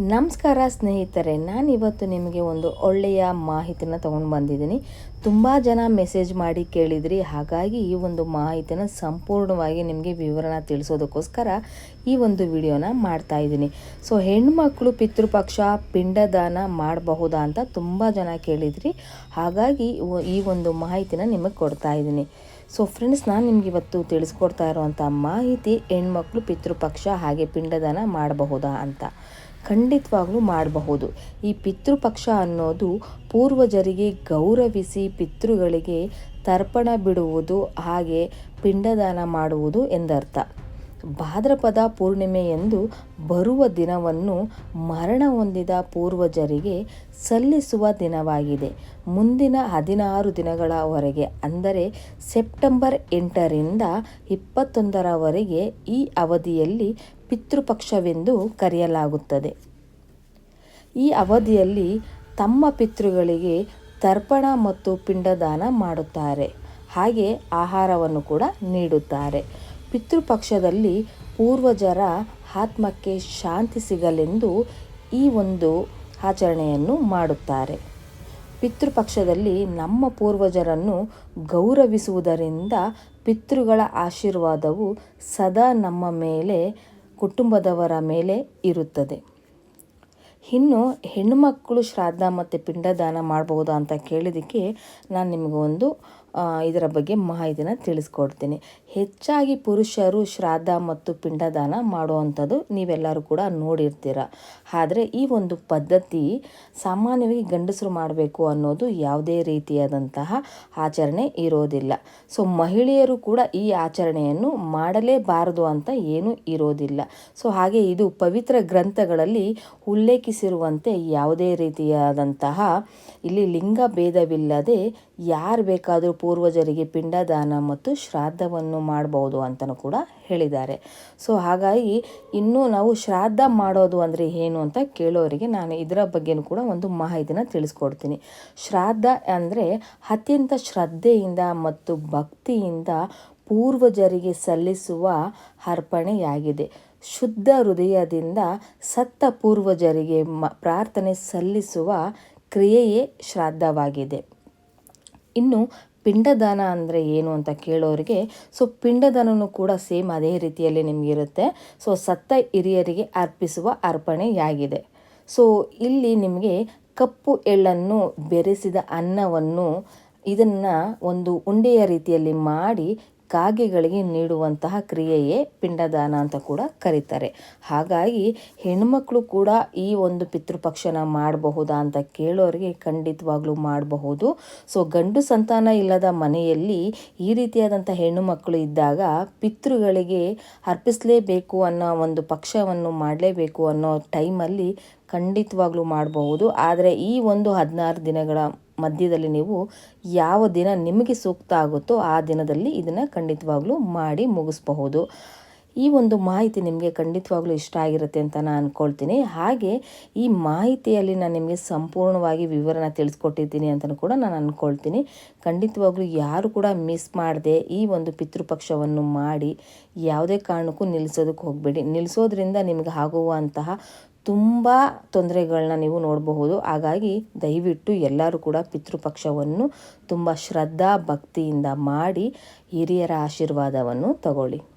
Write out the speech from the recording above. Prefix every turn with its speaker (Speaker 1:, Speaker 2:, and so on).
Speaker 1: ನಮಸ್ಕಾರ ಸ್ನೇಹಿತರೆ ನಾನು ಇವತ್ತು ನಿಮಗೆ ಒಂದು ಒಳ್ಳೆಯ ಮಾಹಿತಿನ ತಗೊಂಡು ಬಂದಿದ್ದೀನಿ. ತುಂಬ ಜನ ಮೆಸೇಜ್ ಮಾಡಿ ಕೇಳಿದ್ರಿ. ಹಾಗಾಗಿ ಈ ಒಂದು ಮಾಹಿತಿನ ಸಂಪೂರ್ಣವಾಗಿ ನಿಮಗೆ ವಿವರಣ ತಿಳಿಸೋದಕ್ಕೋಸ್ಕರ ಈ ಒಂದು ವಿಡಿಯೋನ ಮಾಡ್ತಾ ಇದ್ದೀನಿ. ಸೊ ಹೆಣ್ಮಕ್ಳು ಪಿತೃಪಕ್ಷ ಪಿಂಡದಾನ ಮಾಡಬಹುದಾ ಅಂತ ತುಂಬ ಜನ ಕೇಳಿದ್ರಿ. ಹಾಗಾಗಿ ಈ ಒಂದು ಮಾಹಿತಿನ ನಿಮಗೆ ಕೊಡ್ತಾ ಇದ್ದೀನಿ. ಸೊ ಫ್ರೆಂಡ್ಸ್ ನಾನು ನಿಮ್ಗೆ ಇವತ್ತು ತಿಳಿಸ್ಕೊಡ್ತಾ ಇರುವಂಥ ಮಾಹಿತಿ ಹೆಣ್ಮಕ್ಳು ಪಿತೃಪಕ್ಷ ಹಾಗೆ ಪಿಂಡದಾನ ಮಾಡಬಹುದಾ ಅಂತ. ಖಂಡಿತವಾಗ್ಲೂ ಮಾಡಬಹುದು. ಈ ಪಿತೃಪಕ್ಷ ಅನ್ನೋದು ಪೂರ್ವಜರಿಗೆ ಗೌರವಿಸಿ ಪಿತೃಗಳಿಗೆ ತರ್ಪಣ ಬಿಡುವುದು ಹಾಗೆ ಪಿಂಡದಾನ ಮಾಡುವುದು ಎಂದರ್ಥ. ಭಾದ್ರಪದ ಪೂರ್ಣಿಮೆಯಂದು ಬರುವ ದಿನವನ್ನು ಮರಣ ಹೊಂದಿದ ಪೂರ್ವಜರಿಗೆ ಸಲ್ಲಿಸುವ ದಿನವಾಗಿದೆ. ಮುಂದಿನ ಹದಿನಾರು ದಿನಗಳವರೆಗೆ ಅಂದರೆ ಸೆಪ್ಟೆಂಬರ್ ಎಂಟರಿಂದ ಇಪ್ಪತ್ತೊಂದರವರೆಗೆ ಈ ಅವಧಿಯಲ್ಲಿ ಪಿತೃಪಕ್ಷವೆಂದು ಕರೆಯಲಾಗುತ್ತದೆ. ಈ ಅವಧಿಯಲ್ಲಿ ತಮ್ಮ ಪಿತೃಗಳಿಗೆ ತರ್ಪಣ ಮತ್ತು ಪಿಂಡದಾನ ಮಾಡುತ್ತಾರೆ. ಹಾಗೆ ಆಹಾರವನ್ನು ಕೂಡ ನೀಡುತ್ತಾರೆ. ಪಿತೃಪಕ್ಷದಲ್ಲಿ ಪೂರ್ವಜರ ಆತ್ಮಕ್ಕೆ ಶಾಂತಿ ಸಿಗಲೆಂದು ಈ ಒಂದು ಆಚರಣೆಯನ್ನು ಮಾಡುತ್ತಾರೆ. ಪಿತೃಪಕ್ಷದಲ್ಲಿ ನಮ್ಮ ಪೂರ್ವಜರನ್ನು ಗೌರವಿಸುವುದರಿಂದ ಪಿತೃಗಳ ಆಶೀರ್ವಾದವು ಸದಾ ನಮ್ಮ ಮೇಲೆ, ಕುಟುಂಬದವರ ಮೇಲೆ ಇರುತ್ತದೆ. ಇನ್ನು ಹೆಣ್ಣುಮಕ್ಕಳು ಶ್ರಾದ್ದ ಮತ್ತು ಪಿಂಡದಾನ ಮಾಡ್ಬೋದಾ ಅಂತ ಕೇಳಿದ್ದಕ್ಕೆ ನಾನು ನಿಮಗೆ ಒಂದು ಇದರ ಬಗ್ಗೆ ಮಾಹಿತಿನ ತಿಳಿಸ್ಕೊಡ್ತೀನಿ. ಹೆಚ್ಚಾಗಿ ಪುರುಷರು ಶ್ರಾದ್ದ ಮತ್ತು ಪಿಂಡದಾನ ಮಾಡುವಂಥದ್ದು ನೀವೆಲ್ಲರೂ ಕೂಡ ನೋಡಿರ್ತೀರ. ಆದರೆ ಈ ಒಂದು ಪದ್ಧತಿ ಸಾಮಾನ್ಯವಾಗಿ ಗಂಡಸರು ಮಾಡಬೇಕು ಅನ್ನೋದು ಯಾವುದೇ ರೀತಿಯಾದಂತಹ ಆಚರಣೆ ಇರೋದಿಲ್ಲ. ಸೊ, ಮಹಿಳೆಯರು ಕೂಡ ಈ ಆಚರಣೆಯನ್ನು ಮಾಡಲೇಬಾರದು ಅಂತ ಏನೂ ಇರೋದಿಲ್ಲ. ಸೊ, ಹಾಗೆ ಇದು ಪವಿತ್ರ ಗ್ರಂಥಗಳಲ್ಲಿ ಉಲ್ಲೇಖಿಸಿರುವಂತೆ ಯಾವುದೇ ರೀತಿಯಾದಂತಹ ಇಲ್ಲಿ ಲಿಂಗ ಭೇದವಿಲ್ಲದೆ ಯಾರು ಬೇಕಾದರೂ ಪೂರ್ವಜರಿಗೆ ಪಿಂಡದಾನ ಮತ್ತು ಶ್ರಾದ್ದವನ್ನು ಮಾಡಬಹುದು ಅಂತಲೂ ಕೂಡ ಹೇಳಿದ್ದಾರೆ. ಸೊ, ಹಾಗಾಗಿ ಇನ್ನೂ ನಾವು ಶ್ರಾದ್ದ ಮಾಡೋದು ಅಂದರೆ ಏನು ಅಂತ ಕೇಳೋರಿಗೆ ನಾನು ಇದರ ಬಗ್ಗೆನೂ ಕೂಡ ಒಂದು ಮಾಹಿತಿನ ತಿಳಿಸ್ಕೊಡ್ತೀನಿ. ಶ್ರಾದ್ದ ಅಂದರೆ ಅತ್ಯಂತ ಶ್ರದ್ಧೆಯಿಂದ ಮತ್ತು ಭಕ್ತಿಯಿಂದ ಪೂರ್ವಜರಿಗೆ ಸಲ್ಲಿಸುವ ಅರ್ಪಣೆಯಾಗಿದೆ. ಶುದ್ಧ ಹೃದಯದಿಂದ ಸತ್ತ ಪೂರ್ವಜರಿಗೆ ಮ ಪ್ರಾರ್ಥನೆ ಸಲ್ಲಿಸುವ ಕ್ರಿಯೆಯೇ ಶ್ರಾದ್ದವಾಗಿದೆ. ಇನ್ನು ಪಿಂಡದಾನ ಅಂದರೆ ಏನು ಅಂತ ಕೇಳೋರಿಗೆ, ಸೊ ಪಿಂಡದಾನನೂ ಕೂಡ ಸೇಮ್ ಅದೇ ರೀತಿಯಲ್ಲಿ ನಿಮಗಿರುತ್ತೆ. ಸೊ ಸತ್ತ ಹಿರಿಯರಿಗೆ ಅರ್ಪಿಸುವ ಅರ್ಪಣೆಯಾಗಿದೆ. ಸೊ ಇಲ್ಲಿ ನಿಮಗೆ ಕಪ್ಪು ಎಳ್ಳನ್ನು ಬೆರೆಸಿದ ಅನ್ನವನ್ನು ಇದನ್ನು ಒಂದು ಉಂಡೆಯ ರೀತಿಯಲ್ಲಿ ಮಾಡಿ ಕಾಗೆಗಳಿಗೆ ನೀಡುವಂತಹ ಕ್ರಿಯೆಯೇ ಪಿಂಡದಾನ ಅಂತ ಕೂಡ ಕರೀತಾರೆ. ಹಾಗಾಗಿ ಹೆಣ್ಮಕ್ಳು ಕೂಡ ಈ ಒಂದು ಪಿತೃಪಕ್ಷನ ಮಾಡಬಹುದಾ ಅಂತ ಕೇಳೋರಿಗೆ ಖಂಡಿತವಾಗ್ಲೂ ಮಾಡಬಹುದು. ಸೊ, ಗಂಡು ಸಂತಾನ ಇಲ್ಲದ ಮನೆಯಲ್ಲಿ ಈ ರೀತಿಯಾದಂಥ ಹೆಣ್ಣು ಮಕ್ಕಳು ಇದ್ದಾಗ ಪಿತೃಗಳಿಗೆ ಅರ್ಪಿಸಲೇಬೇಕು ಅನ್ನೋ ಒಂದು ಪಕ್ಷವನ್ನು ಮಾಡಲೇಬೇಕು ಅನ್ನೋ ಟೈಮಲ್ಲಿ ಖಂಡಿತವಾಗ್ಲೂ ಮಾಡಬಹುದು. ಆದರೆ ಈ ಒಂದು ಹದಿನಾರು ದಿನಗಳ ಮಧ್ಯದಲ್ಲಿ ನೀವು ಯಾವ ದಿನ ನಿಮಗೆ ಸೂಕ್ತ ಆಗುತ್ತೋ ಆ ದಿನದಲ್ಲಿ ಇದನ್ನು ಖಂಡಿತವಾಗ್ಲೂ ಮಾಡಿ ಮುಗಿಸ್ಬಹುದು. ಈ ಒಂದು ಮಾಹಿತಿ ನಿಮಗೆ ಖಂಡಿತವಾಗ್ಲೂ ಇಷ್ಟ ಆಗಿರುತ್ತೆ ಅಂತ ನಾನು ಅಂದ್ಕೊಳ್ತೀನಿ ಹಾಗೆ ಈ ಮಾಹಿತಿಯಲ್ಲಿ ನಾನು ನಿಮಗೆ ಸಂಪೂರ್ಣವಾಗಿ ವಿವರನ ತಿಳಿಸ್ಕೊಟ್ಟಿದ್ದೀನಿ ಅಂತಲೂ ಕೂಡ ನಾನು ಅಂದ್ಕೊಳ್ತೀನಿ ಖಂಡಿತವಾಗ್ಲೂ ಯಾರು ಕೂಡ ಮಿಸ್ ಮಾಡದೆ ಈ ಒಂದು ಪಿತೃಪಕ್ಷವನ್ನು ಮಾಡಿ ಯಾವುದೇ ಕಾರಣಕ್ಕೂ ನಿಲ್ಲಿಸೋದಕ್ಕೆ ಹೋಗಬೇಡಿ. ನಿಲ್ಲಿಸೋದ್ರಿಂದ ನಿಮಗೆ ಆಗುವಂತಹ ತುಂಬ ತೊಂದರೆಗಳನ್ನ ನೀವು ನೋಡಬಹುದು. ಹಾಗಾಗಿ ದಯವಿಟ್ಟು ಎಲ್ಲರೂ ಕೂಡ ಪಿತೃಪಕ್ಷವನ್ನು ತುಂಬ ಶ್ರದ್ಧಾ ಭಕ್ತಿಯಿಂದ ಮಾಡಿ ಹಿರಿಯರ ಆಶೀರ್ವಾದವನ್ನು ತಗೊಳ್ಳಿ.